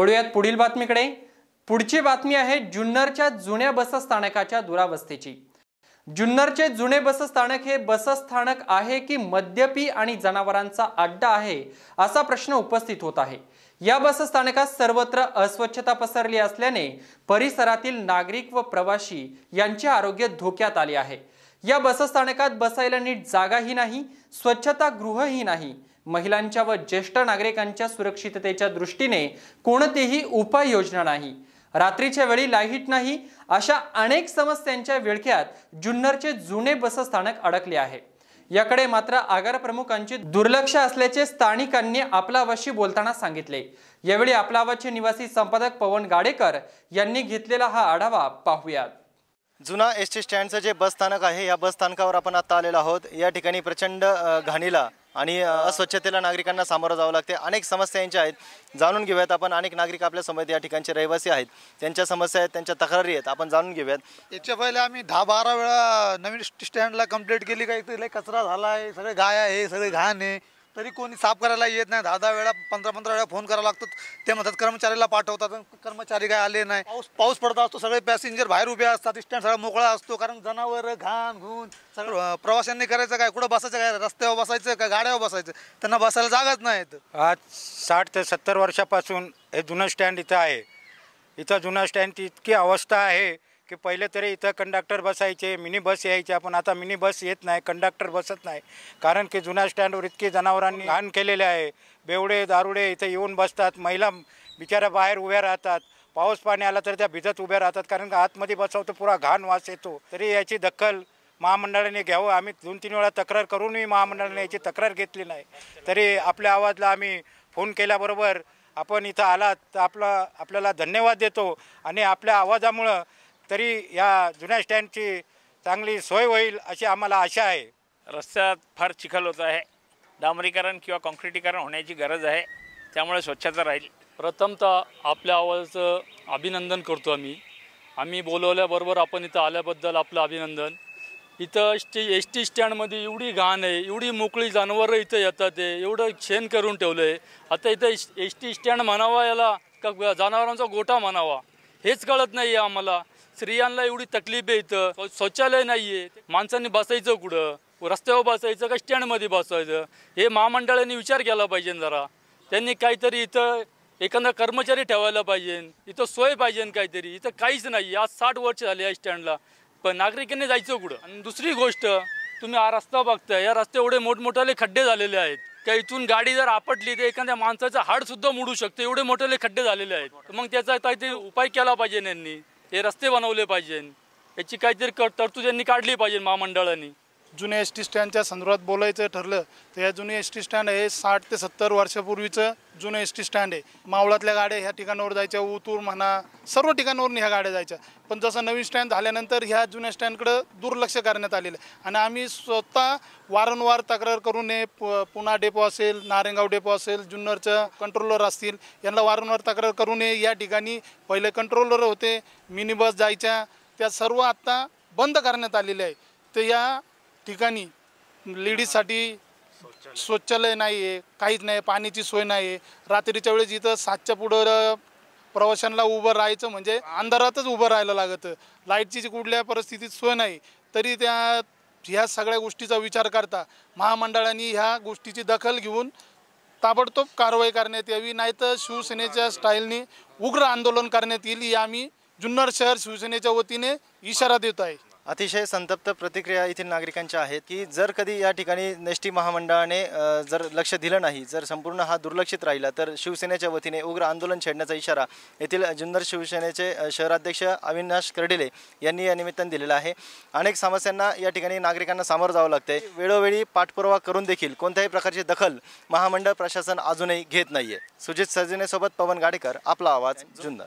वळूयात पुढील बातमीकडे. पुढची बातमी आहे जुन्नरच्या जुन्या बसस्थानकाच्या दुरावस्थेची. जुन्नरचे जुने बसस्थानक हे बसस्थानक आहे की मद्यपी आणि जनावरांचा अड्डा आहे असा प्रश्न उपस्थित होत आहे. या बसस्थानकात सर्वत्र अस्वच्छता पसरली असल्याने परिसरातील नागरिक व प्रवासी यांचे आरोग्य धोक्यात आले आहे. या बसस्थानकात बसायला नीट जागाही नाही स्वच्छता गृहही नाही. महिलांच्या व ज्येष्ठ नागरिकांच्या सुरक्षिततेच्या दृष्टीने कोणतीही उपाययोजना नाही. रात्रीच्या वेळी लाइट नाही अशा अनेक समस्यांच्या विळख्यात जुन्नरचे जुने बसस्थानक अडकले आहे. याकडे मात्र आगार प्रमुखांचे दुर्लक्ष असल्याचे स्थानिकांनी आपलावाशी बोलताना सांगितले. यावेळी आपलावाचे निवासी संपादक पवन गाडेकर यांनी घेतलेला हा आढावा पाहूयात. जुना एस टी स्टँडचं जे बस स्थानक आहे या बस स्थानकावर आपण आता आलेलो आहोत. या ठिकाणी प्रचंड घाणीला आणि अस्वच्छतेला नागरिकांना सामोरं जावं लागते. अनेक समस्या यांच्या आहेत. जाणून घेऊयात आपण. अनेक नागरिक आपल्यासमोर या ठिकाणचे रहिवासी आहेत. त्यांच्या समस्या आहेत त्यांच्या तक्रारी आहेत. आपण जाणून घेऊयात. याच्या पहिले आम्ही दहा बारा वेळा नवीन स्टँडला कंप्लीट केली काही इथे कचरा झाला आहे सगळे गाय आहे सगळे घाण आहे. तरी कोणी साफ करायला येत नाही. दहा दहा वेळा पंधरा पंधरा वेळा फोन करावा लागतो ते म्हणतात कर्मचाऱ्याला पाठवतात. कर्मचारी काय आले नाही. पाऊस पाऊस पडत असतो सगळे पॅसेंजर बाहेर उभे असतात. स्टँड सगळा मोकळा असतो. कारण जनावर घाण घुण सगळं प्रवाशांनी करायचं काय? कुठं बसायचं काय? रस्त्यावर बसायचं काय गाड्यावर बसायचं? त्यांना बसायला जागाच नाहीत आज साठ ते सत्तर वर्षापासून हे जुनं स्टँड इथं आहे. इथं जुनं स्टँडची इतकी अवस्था आहे. की पहिले तरी इथं कंडक्टर बसायचे मिनी बस यायच्या पण आता मिनी बस येत नाही कंडक्टर बसत नाही. कारण की जुन्या स्टँडवर इतकी जनावरांनी घाण केलेले आहे. बेवडे दारुडे इथं येऊन बसतात. महिला बिचाऱ्या बाहेर उभ्या राहतात. पाऊस पाणी आला तर त्या भिजत उभ्या राहतात. कारण का आतमध्ये बसवतो पुरा घाण वास येतो. तरी याची दखल महामंडळाने घ्यावं. आम्ही दोन तीन वेळा तक्रार करूनही महामंडळाने याची तक्रार घेतली नाही. तरी आपल्या आवाजला आम्ही फोन केल्याबरोबर आपण इथं आलात. तर आपला आपल्याला धन्यवाद देतो. आणि आपल्या आवाजामुळं तरी या जुन्या स्टँडची चांगली सोय होईल अशी आम्हाला आशा आहे. रस्त्यात फार चिखल होत आहे. डांबरीकरण किंवा काँक्रिटीकरण होण्याची गरज आहे. त्यामुळे स्वच्छता राहील. प्रथमतः आपल्या आवाजाचं अभिनंदन करतो आम्ही. आम्ही बोलवल्याबरोबर आपण इथं आल्याबद्दल आपलं अभिनंदन. इथं स्टे एस टी स्टँडमध्ये एवढी घाण आहे एवढी मोकळी जनावरं इथं येतात आहे एवढं शेण करून ठेवलं आहे. आता इथं एस टी स्टँड म्हणावा याला का जनावरांचा गोठा म्हणावा हेच कळत नाही आहे आम्हाला. स्त्रियांना एवढी तकलीफ आहे इथं. शौचालय नाही आहे माणसांनी बसायचं कुठं? रस्त्यावर बसायचं का स्टँडमध्ये बसायचं? हे महामंडळाने विचार केला पाहिजे जरा. त्यांनी काहीतरी इथं एखादा कर्मचारी ठेवायला पाहिजे. इथं सोय पाहिजे काहीतरी. इथं काहीच नाही आज साठ वर्ष झाले या स्टँडला. पण नागरिकांनी जायचं कुठं? आणि दुसरी गोष्ट तुम्ही हा रस्ता बघताय. या रस्ते एवढे मोठमोठाले खड्डे झालेले आहेत. का इथून गाडी जर आपटली तर एखाद्या माणसाचं हाड सुद्धा मोडू शकते. एवढे मोठेले खड्डे झालेले आहेत. मग त्याचा काहीतरी उपाय केला पाहिजे यांनी हे रस्ते बनवले पाहिजे याची काहीतरी क- तरतूद यांनी काढली पाहिजे महामंडळाने. जुन्या एस टी स्टँडच्या संदर्भात बोलायचं ठरलं तर या जुने एस टी स्टँड हे साठ ते सत्तर वर्षापूर्वीचं जुनं एस टी स्टँड आहे. मावळातल्या गाड्या ह्या ठिकाणावर जायच्या उतूर म्हणा सर्व ठिकाणावरून ह्या गाड्या जायच्या. पण जसं नवीन स्टँड झाल्यानंतर ह्या जुन्या स्टँडकडं दुर्लक्ष करण्यात आलेलं आहे. आणि आम्ही स्वतः वारंवार तक्रार करून हे प- पुणा डेपो असेल नारेंगाव डेपो असेल जुन्नरचं कंट्रोलर असतील यांना वारंवार तक्रार करून हे या ठिकाणी पहिले कंट्रोलर होते मिनी बस जायच्या त्या सर्व आत्ता बंद करण्यात आलेल्या आहे तर या ठिकाणी लेडीजसाठी शौचालय नाही आहे काहीच नाही पाण्याची सोय नाही आहे रात्रीच्या वेळेस इथं सातच्या पुढं प्रवाशांना उभं राहायचं म्हणजे अंधारातच उभं राहायला लागतं. लाईटची जी कुठल्या परिस्थितीत सोय नाही तरी त्या ह्या सगळ्या गोष्टीचा विचार करता महामंडळाने ह्या गोष्टीची दखल घेऊन ताबडतोब कारवाई करण्यात यावी नाहीतर शिवसेनेच्या स्टाईलने उग्र आंदोलन करण्यात येईल ही आम्ही जुन्नर शहर शिवसेनेच्या वतीने इशारा देत आहे. अतिशय संतप्त प्रतिक्रिया येथील नागरिकांच्या आहेत की जर कधी या ठिकाणी नेष्टी महामंडळाने जर लक्ष दिलं नाही जर संपूर्ण हा दुर्लक्षित राहिला तर शिवसेनेच्या वतीने उग्र आंदोलन छेडण्याचा इशारा येथील जुन्नर शिवसेनेचे शहराध्यक्ष अविनाश कर्डिले यांनी या निमित्ताने दिलेला आहे. अनेक समस्यांना या ठिकाणी नागरिकांना सामोरं जावं लागते वेळोवेळी पाठपुरावा करून देखील कोणत्याही प्रकारची दखल महामंडळ प्रशासन अजूनही घेत नाहीये. सुजित सजिनेसोबत पवन गाडेकर आपला आवाज जुन्नर.